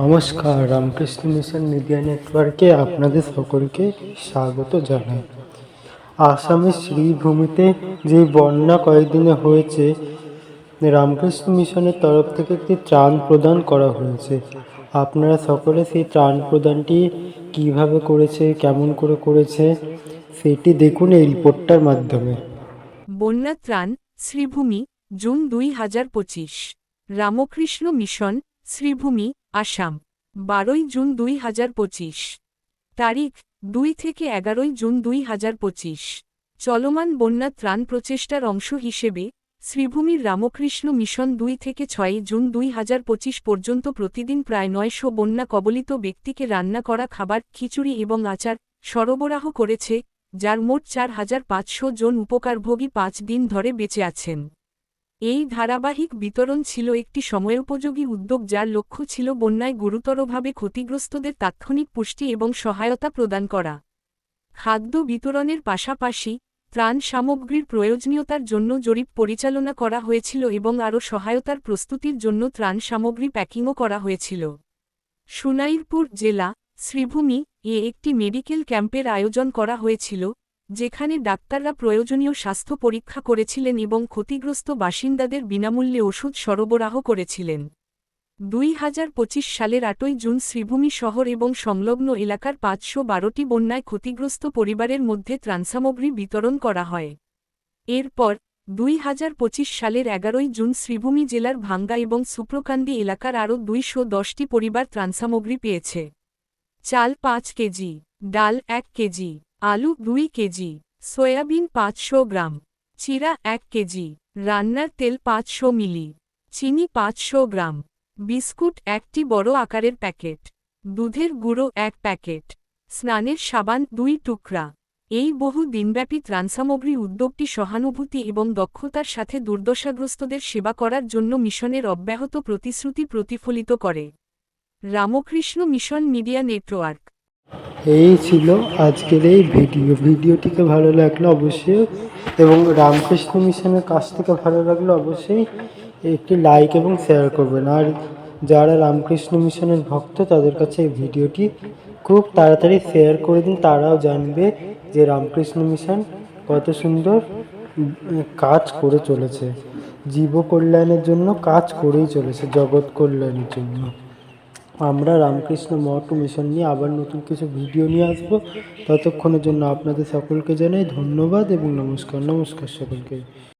নমস্কার, Ramakrishna mission media নেটওয়ার্কে আপনাদের সকলকে স্বাগত জানাই। আসামের শ্রীভূমিতে যে বন্যা কয়েকদিনে হয়েছে, রামকৃষ্ণ মিশনের তরফ থেকে একটি ত্রাণ প্রদান করা হয়েছে। আপনারা সকলে সেই ত্রাণ প্রদানটি কীভাবে করেছে, কেমন করে করেছে, সেটি দেখুন এই রিপোর্টটার মাধ্যমে। বন্যা ত্রাণ, শ্রীভূমি, জুন দুই হাজার পঁচিশ। রামকৃষ্ণ মিশন শ্রীভূমি, আসাম, বারোই জুন দুই হাজার পঁচিশ। তারিখ, দুই থেকে এগারোই জুন দুই হাজার পঁচিশ। চলমান বন্যা ত্রাণ প্রচেষ্টার অংশ হিসেবে শ্রীভূমির রামকৃষ্ণ মিশন দুই থেকে ছয়ই জুন দুই হাজার পঁচিশ পর্যন্ত প্রতিদিন প্রায় নয়শো বন্যা কবলিত ব্যক্তিকে রান্না করা খাবার, খিচুড়ি এবং আচার সরবরাহ করেছে, যার মোট চার হাজার পাঁচশো জন উপকারভোগী পাঁচ দিন ধরে বেঁচে আছেন। এই ধারাবাহিক বিতরণ ছিল একটি সময়োপযোগী উদ্যোগ যার লক্ষ্য ছিল বন্যায় গুরুতরভাবে ক্ষতিগ্রস্তদের তাৎক্ষণিক পুষ্টি এবং সহায়তা প্রদান করা। খাদ্য বিতরণের পাশাপাশি ত্রাণ সামগ্রীর প্রয়োজনীয়তার জন্য জরিপ পরিচালনা করা হয়েছিল এবং আরও সহায়তার প্রস্তুতির জন্য ত্রাণ সামগ্রী প্যাকিংও করা হয়েছিল। সুনাইরপুর জেলা, শ্রীভূমি, এ একটি মেডিকেল ক্যাম্পের আয়োজন করা হয়েছিল যেখানে ডাক্তাররা প্রয়োজনীয় স্বাস্থ্য পরীক্ষা করেছিলেন এবং ক্ষতিগ্রস্ত বাসিন্দাদের বিনামূল্যে ওষুধ সরবরাহ করেছিলেন। দুই হাজার পঁচিশ সালের আটই জুন শ্রীভূমি শহর এবং সংলগ্ন এলাকার পাঁচশো বারোটি বন্যায় ক্ষতিগ্রস্ত পরিবারের মধ্যে ত্রাণসামগ্রী বিতরণ করা হয়। এরপর, দুই হাজার পঁচিশ সালের এগারোই জুন শ্রীভূমি জেলার ভাঙ্গা এবং সুপ্রকান্দি এলাকার আরও দুইশো দশটি পরিবার ত্রাণসামগ্রী পেয়েছে। চাল পাঁচ কেজি, ডাল এক কেজি আলু দুই কেজি, সয়াবিন পাঁচশো গ্রাম, চিরা এক কেজি, রান্নার তেল পাঁচশো মিলি, চিনি পাঁচশো গ্রাম, বিস্কুট একটি বড় আকারের প্যাকেট, দুধের গুঁড়ো এক প্যাকেট, স্নানের সাবান দুই টুকরা। এই বহু দিনব্যাপী ত্রাণসামগ্রী উদ্যোগটি সহানুভূতি এবং দক্ষতার সাথে দুর্দশাগ্রস্তদের সেবা করার জন্য মিশনের অব্যাহত প্রতিশ্রুতি প্রতিফলিত করে। রামকৃষ্ণ মিশন মিডিয়া নেটওয়ার্ক এই ছিল আজকের এই ভিডিও। ভিডিওটিকে ভালো লাগলে অবশ্যই এবং রামকৃষ্ণ মিশনের কাছ থেকে ভালো লাগলে অবশ্যই একটি লাইক এবং শেয়ার করবেন। আর যারা রামকৃষ্ণ মিশনের ভক্ত, তাদের কাছে এই ভিডিওটি খুব তাড়াতাড়ি শেয়ার করে দিন। তারাও জানবে যে রামকৃষ্ণ মিশন কত সুন্দর কাজ করে চলেছে। জীব কল্যাণের জন্য কাজ করেই চলেছে, জগৎ কল্যাণের জন্য। আমরা রামকৃষ্ণ মঠ মিশন নিয়ে আবার নতুন কিছু ভিডিও নিয়ে আসব। ততক্ষণের জন্য আপনাদের সকলকে জানাই ধন্যবাদ এবং নমস্কার নমস্কার সকলকে।